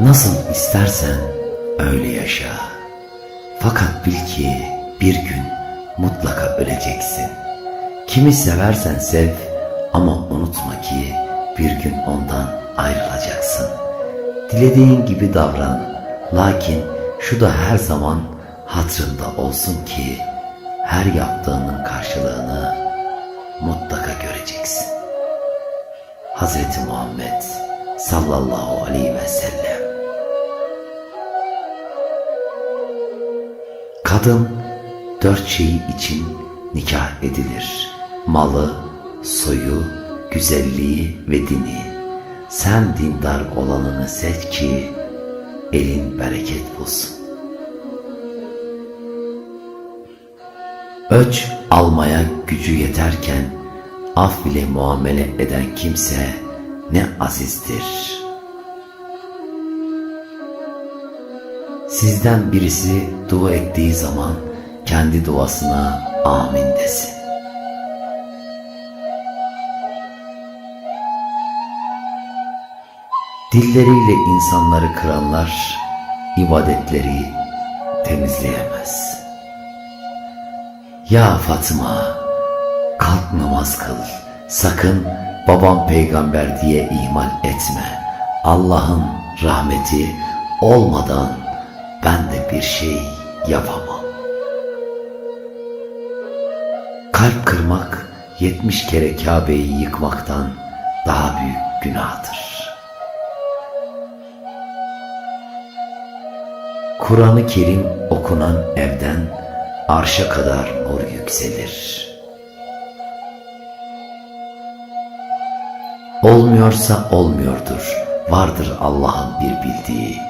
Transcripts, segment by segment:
Nasıl istersen öyle yaşa. Fakat bil ki bir gün mutlaka öleceksin. Kimi seversen sev ama unutma ki bir gün ondan ayrılacaksın. Dilediğin gibi davran. Lakin şu da her zaman hatırında olsun ki her yaptığının karşılığını mutlaka göreceksin. Hazreti Muhammed sallallahu aleyhi ve sellem Kadın dört şeyi için nikah edilir. Malı, soyu, güzelliği ve dini. Sen dindar olanını seç ki elin bereket bulsun. Öç almaya gücü yeterken af bile muamele eden kimse ne azizdir. Sizden birisi dua ettiği zaman kendi duasına amin desin. Dilleriyle insanları kıranlar ibadetleri temizleyemez. Ya Fatıma, kalk namaz kıl. Sakın babam peygamber diye ihmal etme. Allah'ın rahmeti olmadan ben de bir şey yapamam. Kalp kırmak yetmiş kere Kabe'yi yıkmaktan daha büyük günahtır. Kur'an-ı Kerim okunan evden arşa kadar nur yükselir. Olmuyorsa olmuyordur. Vardır Allah'ın bir bildiği.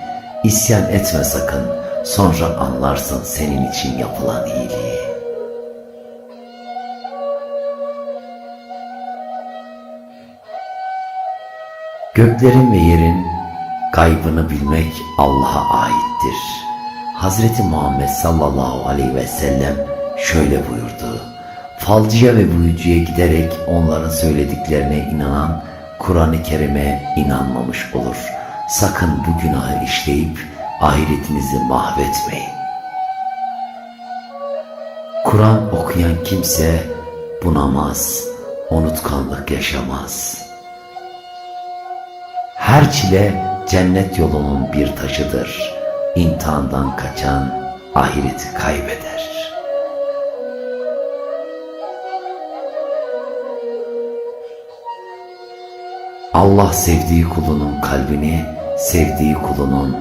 İsyan etme sakın. Sonra anlarsın senin için yapılan iyiliği. Göklerin ve yerin gaybını bilmek Allah'a aittir. Hazreti Muhammed sallallahu aleyhi ve sellem şöyle buyurdu. Falcıya ve büyücüye giderek onların söylediklerine inanan Kur'an-ı Kerim'e inanmamış olur. Sakın bu günahı işleyip ahiretinizi mahvetmeyin. Kur'an okuyan kimse bunamaz, unutkanlık yaşamaz. Her çile cennet yolunun bir taşıdır. İmtihandan kaçan ahireti kaybeder. Allah sevdiği kulunun kalbini sevdiği kulunun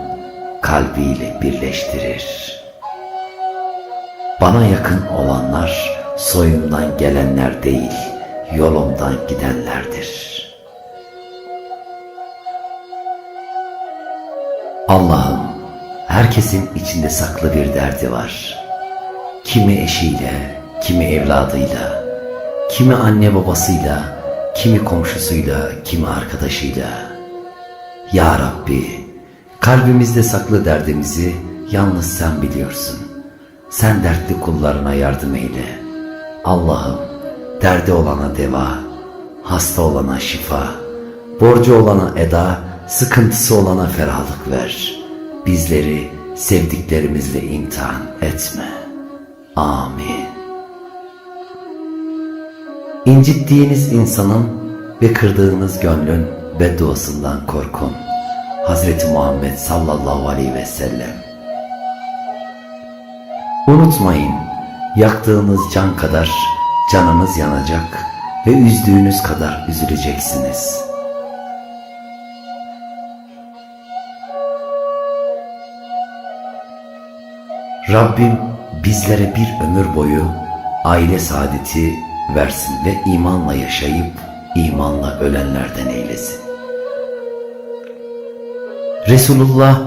kalbiyle birleştirir. Bana yakın olanlar soyumdan gelenler değil, yolumdan gidenlerdir. Allah'ım, herkesin içinde saklı bir derdi var. Kimi eşiyle, kimi evladıyla, kimi anne babasıyla, kimi komşusuyla, kimi arkadaşıyla. Ya Rabbi, kalbimizde saklı derdimizi yalnız sen biliyorsun. Sen dertli kullarına yardım eyle. Allah'ım, derdi olana deva, hasta olana şifa, borcu olana eda, sıkıntısı olana ferahlık ver. Bizleri sevdiklerimizle imtihan etme. Amin. İncittiğiniz insanın ve kırdığınız gönlün bedduasından korkun. Hazreti Muhammed sallallahu aleyhi ve sellem. Unutmayın, yaktığınız can kadar canınız yanacak ve üzdüğünüz kadar üzüleceksiniz. Rabbim bizlere bir ömür boyu aile saadeti versin ve imanla yaşayıp imanla ölenlerden eylesin. Resulullah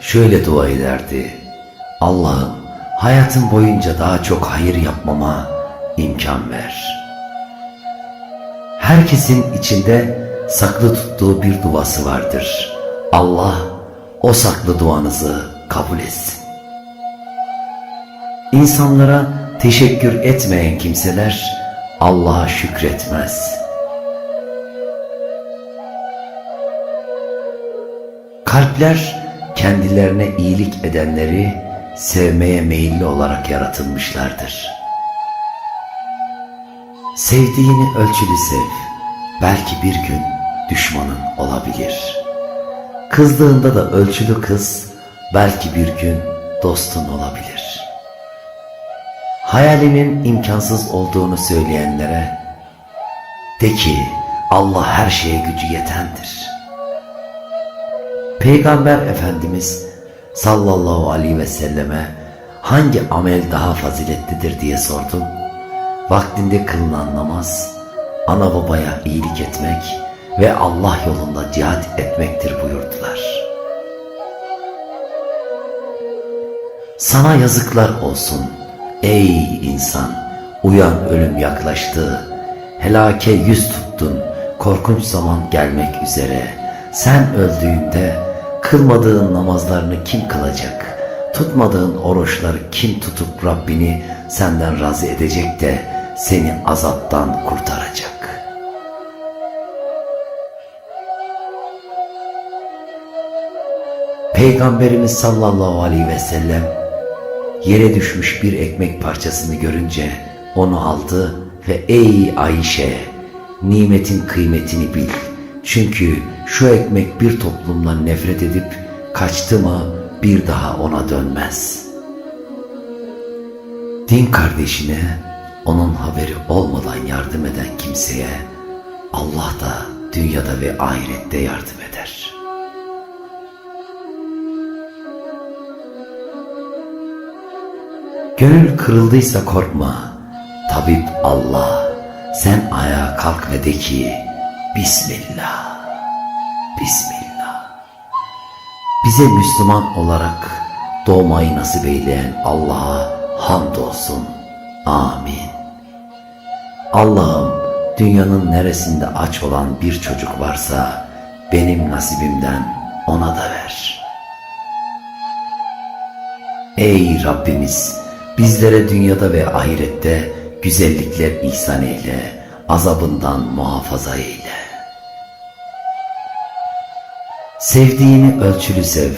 şöyle dua ederdi. Allah'ım hayatım boyunca daha çok hayır yapmama imkan ver. Herkesin içinde saklı tuttuğu bir duası vardır. Allah o saklı duanızı kabul etsin. İnsanlara teşekkür etmeyen kimseler Allah'a şükretmez. Kalpler kendilerine iyilik edenleri sevmeye meyilli olarak yaratılmışlardır. Sevdiğini ölçülü sev. Belki bir gün düşmanın olabilir. Kızdığında da ölçülü kız, belki bir gün dostun olabilir. Hayalinin imkansız olduğunu söyleyenlere de ki Allah her şeye gücü yetendir. Peygamber Efendimiz sallallahu aleyhi ve selleme hangi amel daha faziletlidir diye sordum. Vaktinde kılınan namaz, ana babaya iyilik etmek ve Allah yolunda cihat etmektir buyurdular. Sana yazıklar olsun ey insan, uyan ölüm yaklaştı, helake yüz tuttun, korkunç zaman gelmek üzere. Sen öldüğünde kılmadığın namazlarını kim kılacak? Tutmadığın oruçları kim tutup Rabbini senden razı edecek de seni azaptan kurtaracak? Peygamberimiz sallallahu aleyhi ve sellem yere düşmüş bir ekmek parçasını görünce onu aldı ve ey Ayşe nimetin kıymetini bil. Çünkü şu ekmek bir toplumdan nefret edip kaçtı mı bir daha ona dönmez. Din kardeşine onun haberi olmadan yardım eden kimseye Allah da dünyada ve ahirette yardım eder. Gönül kırıldıysa korkma. Tabip Allah. Sen ayağa kalk ve de ki Bismillah. Bismillah. Bize Müslüman olarak doğmayı nasip eyleyen Allah'a hamdolsun. Amin. Allah'ım dünyanın neresinde aç olan bir çocuk varsa benim nasibimden ona da ver. Ey Rabbimiz bizlere dünyada ve ahirette güzellikler ihsan eyle, azabından muhafaza eyle. Sevdiğini ölçülü sev,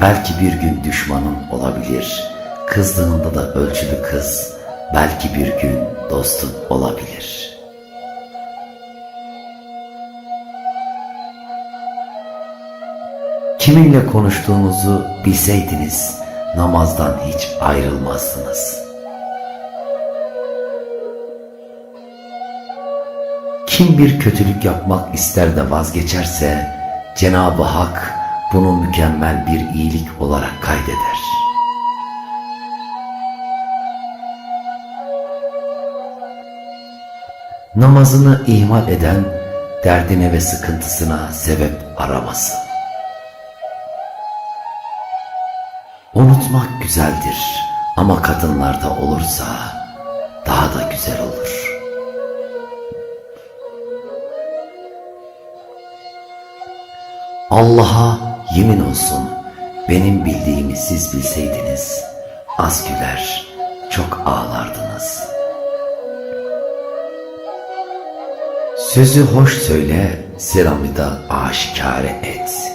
belki bir gün düşmanın olabilir. Kızdığında da ölçülü kız, belki bir gün dostun olabilir. Kiminle konuştuğunuzu bilseydiniz, namazdan hiç ayrılmazdınız. Kim bir kötülük yapmak ister de vazgeçerse, Cenab-ı Hak bunu mükemmel bir iyilik olarak kaydeder. Namazını ihmal eden, derdine ve sıkıntısına sebep aramasın. Unutmak güzeldir ama kadınlarda olursa daha da güzel olur. Allah'a yemin olsun benim bildiğimi siz bilseydiniz az güler çok ağlardınız. Sözü hoş söyle selamı da aşikare et.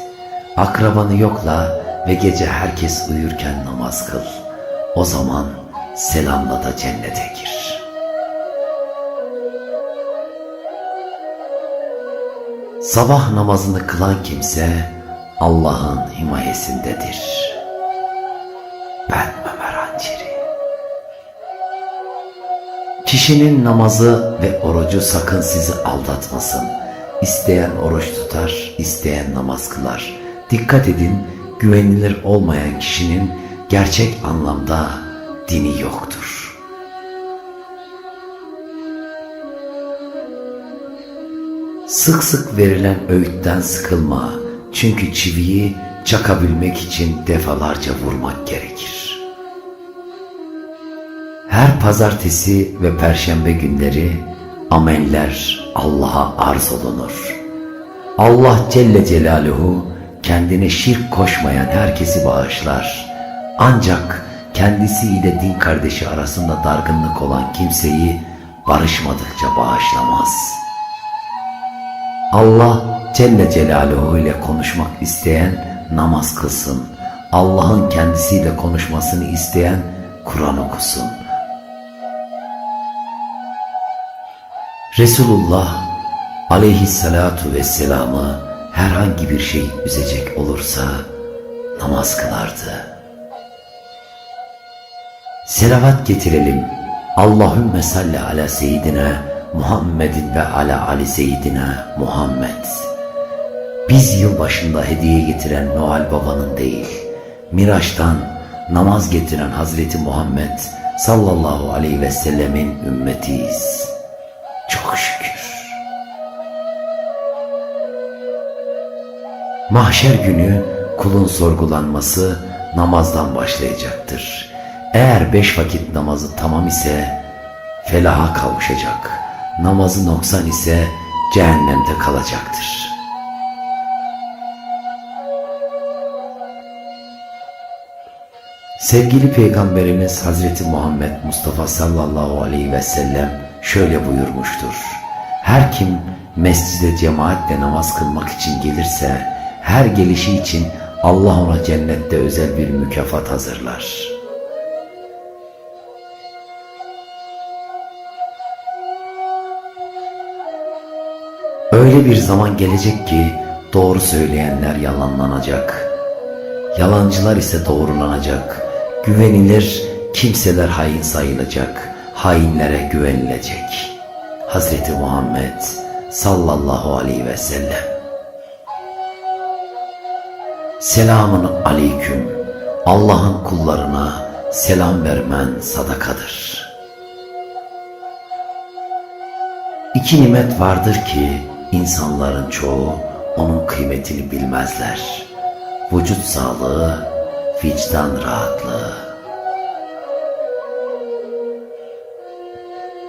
Akrabanı yokla ve gece herkes uyurken namaz kıl. O zaman selamla da cennete gir. Sabah namazını kılan kimse Allah'ın himayesindedir. Ben Ömer Hanceri. Kişinin namazı ve orucu sakın sizi aldatmasın. İsteyen oruç tutar, isteyen namaz kılar. Dikkat edin, güvenilir olmayan kişinin gerçek anlamda dini yoktur. Sık sık verilen öğütten sıkılma. Çünkü çiviyi çakabilmek için defalarca vurmak gerekir. Her pazartesi ve perşembe günleri ameller Allah'a arz olunur. Allah Celle Celaluhu kendine şirk koşmayan herkesi bağışlar. Ancak kendisiyle din kardeşi arasında dargınlık olan kimseyi barışmadıkça bağışlamaz. Allah Celle Celaluhu ile konuşmak isteyen namaz kılsın. Allah'ın kendisiyle konuşmasını isteyen Kur'an okusun. Resulullah aleyhissalatu vesselam'ı herhangi bir şey üzecek olursa namaz kılardı. Selavat getirelim. Allahümme salli ala seyyidina Muhammedin ve ala ali seyyidina Muhammed. Biz yılbaşında hediye getiren Noel Baba'nın değil, Miraç'tan namaz getiren Hazreti Muhammed sallallahu aleyhi ve sellemin ümmetiyiz. Çok şükür. Mahşer günü kulun sorgulanması namazdan başlayacaktır. Eğer beş vakit namazı tamam ise felaha kavuşacak. Namazı noksan ise cehennemde kalacaktır. Sevgili Peygamberimiz Hazreti Muhammed Mustafa sallallahu aleyhi ve sellem şöyle buyurmuştur. Her kim mescide cemaatle namaz kılmak için gelirse her gelişi için Allah ona cennette özel bir mükafat hazırlar. Öyle bir zaman gelecek ki doğru söyleyenler yalanlanacak. Yalancılar ise doğrulanacak. Güvenilir kimseler hain sayılacak. Hainlere güvenilecek. Hazreti Muhammed sallallahu aleyhi ve sellem. Selamun aleyküm. Allah'ın kullarına selam vermen sadakadır. İki nimet vardır ki insanların çoğu onun kıymetini bilmezler. Vücut sağlığı, vicdan rahatlığı.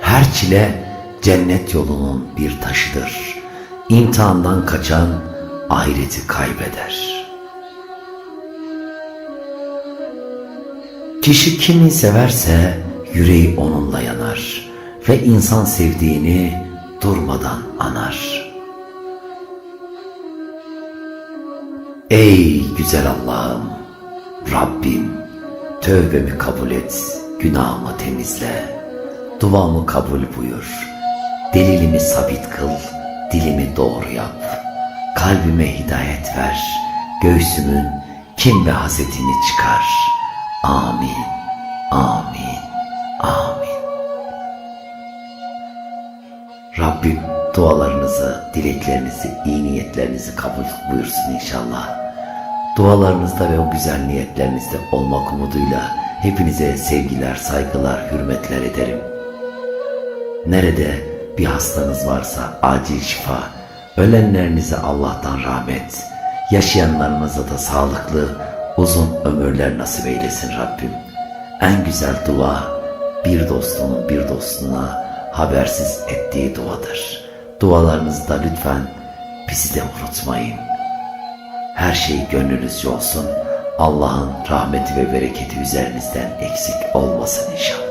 Her çile cennet yolunun bir taşıdır. İmtihandan kaçan ahireti kaybeder. Kişi kimi severse yüreği onunla yanar ve insan sevdiğini durmadan anar. Ey güzel Allah'ım, Rabbim, tövbemi kabul et, günahımı temizle, duamı kabul buyur, delilimi sabit kıl, dilimi doğru yap, kalbime hidayet ver, göğsümün kim ve hasetini çıkar. Amin, amin, amin. Rabbim dualarınızı, dileklerinizi, iyi niyetlerinizi kabul buyursun inşallah. Dualarınızda ve o güzel niyetlerinizde olmak umuduyla hepinize sevgiler, saygılar, hürmetler ederim. Nerede bir hastanız varsa acil şifa, ölenlerinize Allah'tan rahmet, yaşayanlarınıza da sağlıklı, uzun ömürler nasip eylesin Rabbim. En güzel dua bir dostunun bir dostuna habersiz ettiği duadır. Dualarınızda lütfen bizi de unutmayın. Her şey gönlünüzce olsun. Allah'ın rahmeti ve bereketi üzerinizden eksik olmasın inşallah.